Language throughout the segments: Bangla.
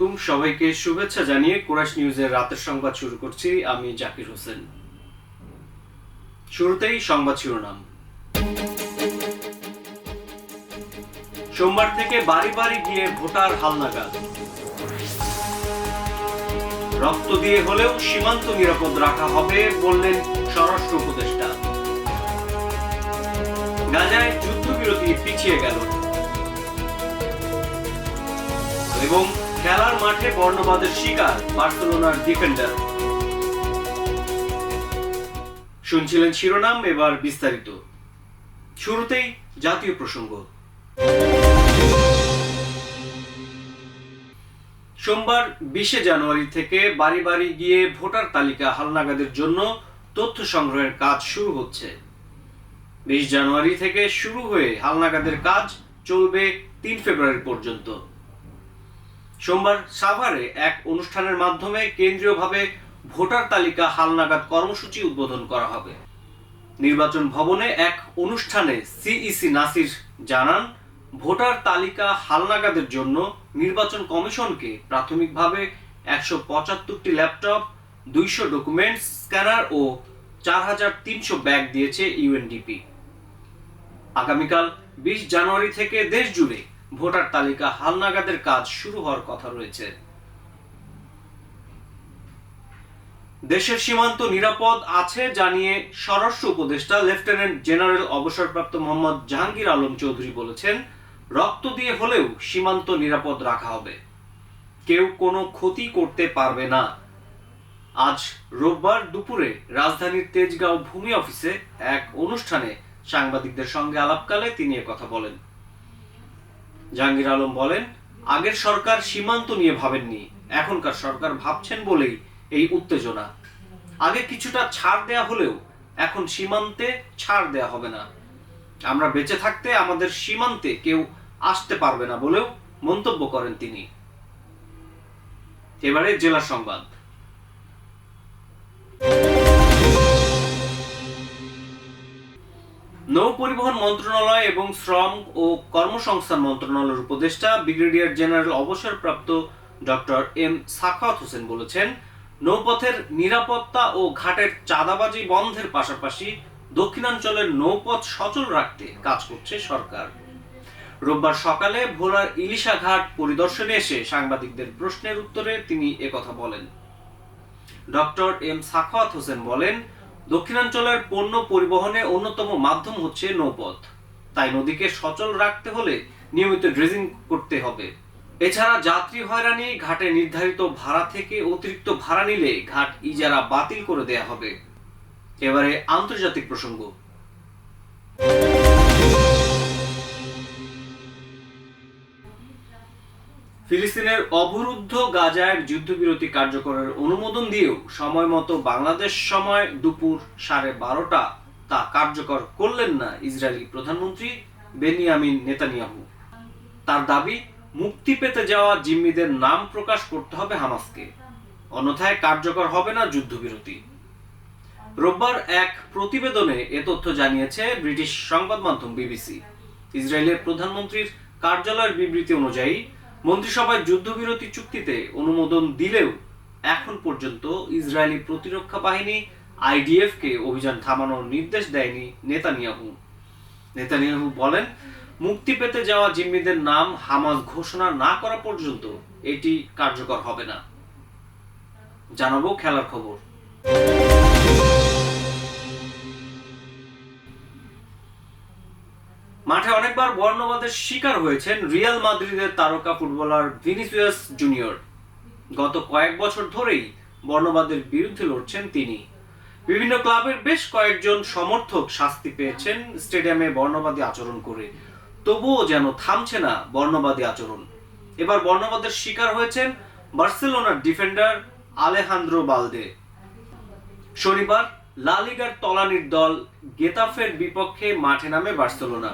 আলাইকুম, সবাইকে শুভেচ্ছা জানিয়ে কুরাশ নিউজের রাতের সংবাদ শুরু করছি। আমি জাকির হোসেন। শুরুতেই সংবাদ শিরোনাম। সোমবার থেকে বাড়ি বাড়ি গিয়ে ভোটার হালনাগাদ। রক্ত দিয়ে হলেও সীমান্ত নিরাপদ রাখা হবে বললেন স্বরাষ্ট্র উপদেষ্টা। গাজায় যুদ্ধবিরতি পিছিয়ে গেল। এবং খেলার মাঠে বর্ণবাদের শিকার বার্সেলোনার ডিফেন্ডার শুনছিলেন শিরোনাম, এবার বিস্তারিত। শুরুতেই জাতীয় প্রসঙ্গ। সোমবার বিশে জানুয়ারি থেকে বাড়ি বাড়ি গিয়ে ভোটার তালিকা হালনাগাদের জন্য তথ্য সংগ্রহের কাজ শুরু হচ্ছে। বিশ জানুয়ারি থেকে শুরু হয়ে হালনাগাদের কাজ চলবে তিন ফেব্রুয়ারি পর্যন্ত। সোমবার সাভারে এক অনুষ্ঠানের মাধ্যমে কেন্দ্রীয়ভাবে ভোটার তালিকা হালনাগাদ কর্মসূচি উদ্বোধন করা হবে। নির্বাচন ভবনে এক অনুষ্ঠানে সিইসি নাসির জানান, ভোটার তালিকা হালনাগাদের জন্য নির্বাচন কমিশনকে প্রাথমিকভাবে একশো পঁচাত্তরটি ল্যাপটপ, দুইশো ডকুমেন্টস, স্ক্যানার ও চার হাজার তিনশো ব্যাগ দিয়েছে ইউএনডিপি। আগামীকাল বিশ জানুয়ারি থেকে দেশ জুড়ে ভোটার তালিকা হালনাগাদের কাজ শুরু হওয়ার কথা রয়েছে। দেশের সীমান্ত নিরাপদ আছে জানিয়ে স্বরাষ্ট্র উপদেষ্টা লেফটেন্যান্ট জেনারেল অবসরপ্রাপ্ত মোহাম্মদ জাহাঙ্গীর আলম চৌধুরী বলেছেন, রক্ত দিয়ে হলেও সীমান্ত নিরাপদ রাখা হবে। কেউ কোনো ক্ষতি করতে পারবে না। আজ রোববার দুপুরে রাজধানীর তেজগাঁও ভূমি অফিসে এক অনুষ্ঠানে সাংবাদিকদের সঙ্গে আলাপকালে তিনি কথা বলেন। জাহাঙ্গীর আলম বলেন, আগের সরকার সীমান্ত নিয়ে ভাবেননি, এখনকার সরকার ভাবছেন বলেই এই উত্তেজনা। আগে কিছুটা ছাড় দেয়া হলেও এখন সীমান্তে ছাড় দেয়া হবে না। আমরা বেঁচে থাকতে আমাদের সীমান্তে কেউ আসতে পারবে না বলেও মন্তব্য করেন তিনি। এবারে জেলা সংবাদ। পরিবহন মন্ত্রণালয় এবং শ্রম ও কর্মসংস্থান মন্ত্রণালয়ের উপদেষ্টা, ব্রিগেডিয়ার জেনারেল অবসরপ্রাপ্ত ডক্টর এম সাখাওয়াত হোসেন বলেছেন, নৌপথের নিরাপত্তা ও ঘাটের চাঁদাবাজি বন্ধের পাশাপাশি দক্ষিণাঞ্চলের নৌপথ সচল রাখতে কাজ করছে সরকার। রোববার সকালে ভোলার ইলিশা ঘাট পরিদর্শনে এসে সাংবাদিকদের প্রশ্নের উত্তরে তিনি একথা বলেন। ডক্টর এম সাখাওয়াত হোসেন বলেন দক্ষিণাঞ্চলের পণ্য পরিবহনের অন্যতম মাধ্যম হচ্ছে নৌপথ। তাই নদীকে সচল রাখতে হলে নিয়মিত ড্রেজিং করতে হবে। এছাড়া যাত্রী হয়রানি, ঘাটে নির্ধারিত ভাড়া থেকে অতিরিক্ত ভাড়া নিলে ঘাট ইজারা বাতিল করে দেয়া হবে। এবারে আন্তর্জাতিক প্রসঙ্গ। ফিলিস্তিনের অবরুদ্ধ গাজায় যুদ্ধবিরতি কার্যকরের অনুমোদন দিয়েও সময় মতো বাংলাদেশ সময় দুপুর সাড়ে বারোটা তা কার্যকর করলেন না ইসরায়েলি প্রধানমন্ত্রী বেনিয়ামিন নেতানিয়াহু। তার দাবি, মুক্তি পেতে যাওয়া জিম্মিদের নাম প্রকাশ করতে হবে হামাসকে। অন্যথায় কার্যকর হবে না যুদ্ধবিরতি। রোববার এক প্রতিবেদনে এ তথ্য জানিয়েছে ব্রিটিশ সংবাদ মাধ্যম বিবিসি। ইসরায়েলের প্রধানমন্ত্রীর কার্যালয়ের বিবৃতি অনুযায়ী মন্ত্রিসভায় যুদ্ধবিরতি চুক্তিতে অনুমোদন দিলেও এখন পর্যন্ত ইসরায়েলি প্রতিরক্ষা বাহিনী আইডিএফ কে অভিযান থামানোর নির্দেশ দেয়নি নেতানিয়াহু। নেতানিয়াহু বলেন, মুক্তি পেতে যাওয়া জিম্মিদের নাম হামাস ঘোষণা না করা পর্যন্ত এটি কার্যকর হবে না। জানাব খেলার খবর। বর্ণবাদের শিকার হয়েছেন রিয়াল মাদ্রিদের তারকা ফুটবলার ভিনিসিয়াস জুনিয়র। গত কয়েক বছর ধরেই বর্ণবাদের বিরুদ্ধে লড়ছেন তিনি। বিভিন্ন ক্লাবের বেশ কয়েকজন সমর্থক শাস্তি পেয়েছেন স্টেডিয়ামে বর্ণবাদী আচরণ করে। তবুও যেন থামছে না বর্ণবাদী আচরণ। এবার বর্ণবাদের শিকার হয়েছেন বার্সেলোনার ডিফেন্ডার আলেহান্দ্রো বালদে। শনিবার লালিগার তলানির দল গেতাফের বিপক্ষে মাঠে নামে বার্সেলোনা।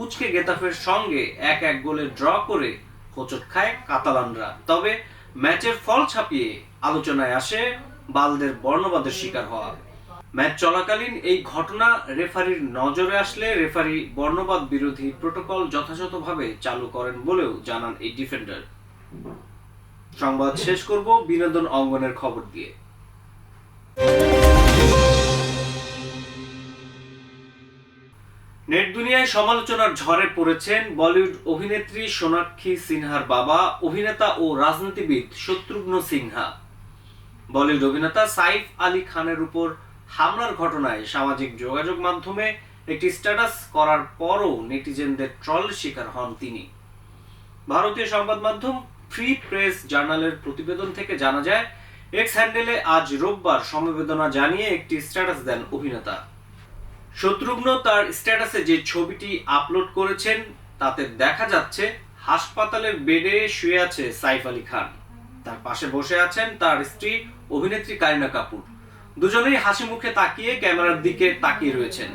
পুচকে গেতাফের সঙ্গে এক এক গোলে ড্র করে হোঁচট খায় কাতালানরা। তবে ম্যাচের ফল ছাপিয়ে আলোচনায় আসে বালদের বর্ণবাদের শিকার হওয়া। ম্যাচ চলাকালীন এই ঘটনা রেফারির নজরে আসলে রেফারি বর্ণবাদ বিরোধী প্রোটোকল যথাযথভাবে চালু করেন বলেও জানান এই ডিফেন্ডার। সংবাদ শেষ করব বিনোদন অঙ্গনের খবর দিয়ে। নেট দুনিয়ায় সমালোচনার ঝড়ে পড়েছেন বলিউড অভিনেত্রী সোনাক্ষী সিনহার বাবা, অভিনেতা ও রাজনীতিবিদ শত্রুঘ্ন সিনহা। বলিউড অভিনেতা সাইফ আলী খানের উপর হামলার ঘটনায় সামাজিক যোগাযোগ মাধ্যমে একটি স্ট্যাটাস করার পরও নেটিজেনদের ট্রল শিকার হন তিনি। ভারতীয় সংবাদ মাধ্যম ফ্রি প্রেস জার্নালের প্রতিবেদন থেকে জানা যায়, এক্স হ্যান্ডেলে আজ রোববার সমবেদনা জানিয়ে একটি স্ট্যাটাস দেন অভিনেতা। শত্রুঘ্ন তার স্ট্যাটাসে যে ছবিটি আপলোড করেছেন, তাতে দেখা যাচ্ছে হাসপাতালের বেডে শুয়ে আছে সাইফ আলী খান। তার পাশে বসে আছেন তার স্ত্রী অভিনেত্রী কারিনা কাপুর। দুজনেই হাসি মুখে তাকিয়ে ক্যামেরার দিকে তাকিয়ে রয়েছেন।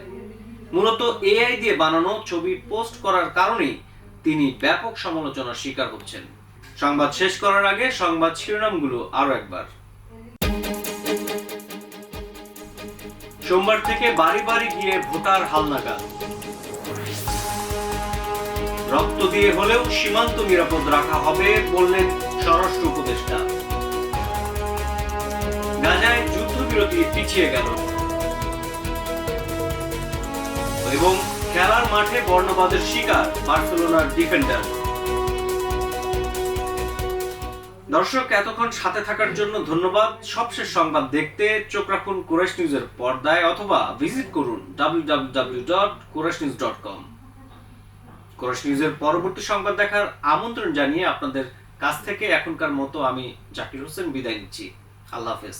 মূলত এআই দিয়ে বানানো ছবি পোস্ট করার কারণেই তিনি ব্যাপক সমালোচনার শিকার হচ্ছেন। সংবাদ শেষ করার আগে সংবাদ শিরোনামগুলো আরও একবার। সোমবার থেকে বাড়ি বাড়ি গিয়ে ভোটার হালনাগাদ। রক্ত দিয়ে হলেও সীমান্ত নিরাপদ রাখা হবে বললেন স্বরাষ্ট্র উপদেষ্টা। গাজায় যুদ্ধবিরতি পিছিয়ে গেল। এবং খেলার মাঠে বর্ণবাদের শিকার বার্সেলোনার ডিফেন্ডার। দর্শক, এতক্ষণ সাথে থাকার জন্য ধন্যবাদ। সবশেষ সংবাদ দেখতে চোখ রাখুন কোরেশ নিউজের পর্দায় অথবা ভিজিট করুন www.koreshnews.com কোরেশ নিউজের পরবর্তী সংবাদ দেখার আমন্ত্রণ জানিয়ে আপনাদের কাছ থেকে এখনকার মতো আমি জাকির হোসেন বিদায় নিচ্ছি। আল্লাহ হাফেজ।